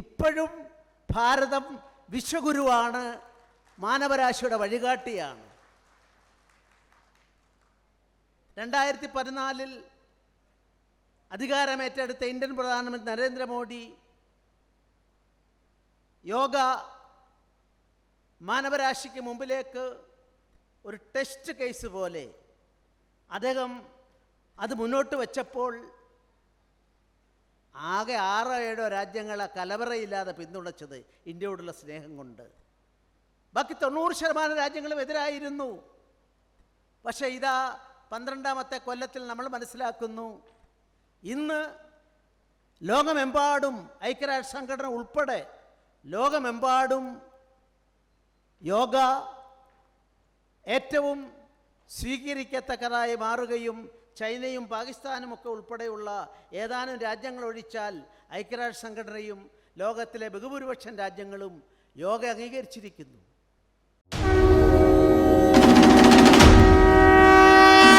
ഇപ്പോഴും ഭാരതം വിശ്വഗുരുവാണ് മാനവരാശിയുടെ വഴികാട്ടിയാണ്. രണ്ടായിരത്തി പതിനാലിൽ അധികാരമേറ്റെടുത്ത ഇന്ത്യൻ പ്രധാനമന്ത്രി നരേന്ദ്രമോദി യോഗ മാനവരാശിക്ക് മുമ്പിലേക്ക് ഒരു ടെസ്റ്റ് കേസ് പോലെ അദ്ദേഹം അത് മുന്നോട്ട് വച്ചപ്പോൾ ആകെ ആറോ ഏഴോ രാജ്യങ്ങളെ കലവറയില്ലാതെ പിന്തുണച്ചത് ഇന്ത്യയോടുള്ള സ്നേഹം കൊണ്ട്. ബാക്കി തൊണ്ണൂറ് ശതമാനം രാജ്യങ്ങളും എതിരായിരുന്നു. പക്ഷേ ഇതാ പന്ത്രണ്ടാമത്തെ കൊല്ലത്തിൽ നമ്മൾ മനസ്സിലാക്കുന്നു ഇന്ന് ലോകമെമ്പാടും ഐക്യരാഷ്ട്ര സംഘടന ഉൾപ്പെടെ ലോകമെമ്പാടും യോഗ ഏറ്റവും സ്വീകരിക്കത്തക്കതായി മാറുകയും ചൈനയും പാകിസ്ഥാനും ഒക്കെ ഉൾപ്പെടെയുള്ള ഏതാനും രാജ്യങ്ങൾ ഒഴിച്ചാൽ ഐക്യരാഷ്ട്ര സംഘടനയും ലോകത്തിലെ ബഹുഭൂരിപക്ഷം രാജ്യങ്ങളും യോഗ അംഗീകരിച്ചിരിക്കുന്നു.